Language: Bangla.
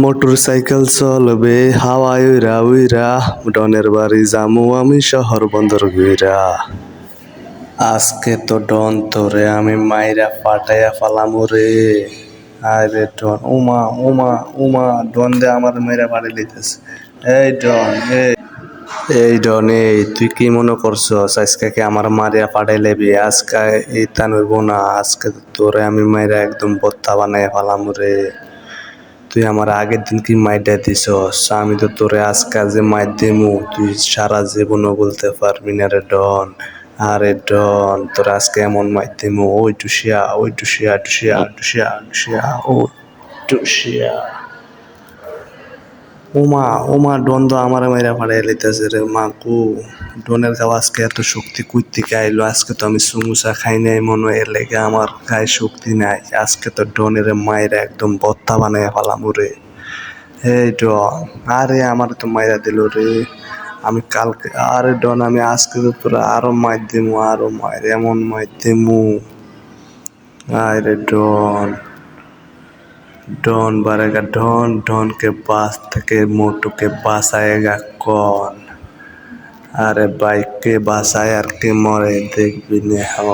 মোটর সাইকেল চলবে, হাওয়ায় উইরা উইরা ডনের বাড়ি জামু আমি শহর বন্দর গইরা আজকে তো ডন তোরে আমি মাইরা পাটাইয়া পালাম রে। আরে ডন, উমা উমা উমা, ডন দে আমার মাইরা পাড়ি লইতেছে। এই ডন, এই। এই ডন, এই, তুই কি মনে করছস, আজকে আমার মারিয়া পাঠাই লেবি আজকে এই তা নইব না, আজকে তোরে আমি মাইরা একদম বত্তা বানাই পালাম রে। তুই আমার আগের দিন কি মাইটা দিস আমি তো তোরে আজকে যে মাইট দিমু। তুই সারা জীবনও বলতে পারবি না রে ডন। আরে ডন, তোর আজকে এমন মাইট দিমু। ওই টুসিয়া ওই টুসিয়া টুসিয়া টুসিয়া টুসিয়া ও টুসিয়া। ওমা ওমা ডন তো আমার মাইরা ফাড়াই লইতেছে রে। মা, কু, ডনের গাও আজকে এত শক্তি কুই থেকে আইলো? আজকে তো আমি সুমুসা খাই নাই, মনে হয় লেগে আমার গায়ে শক্তি নাই। আজকে তো ডনের মায়েরা একদম বত্তা বানাই ফেলাম রে এই ডন, আরে আমার তো মাইরা দিল রে। আমি কালকে, আরে ডন, আমি আজকে তো তোরা আরও মাইর দিমু, আরও মায়ের এমন মাইর দিমু। আরে ডন। डॉन बढ़ेगा डॉन डॉन के पास थे मोटू के पास आएगा कौन अरे भाई के बासायर के मरे देख भी नहीं हम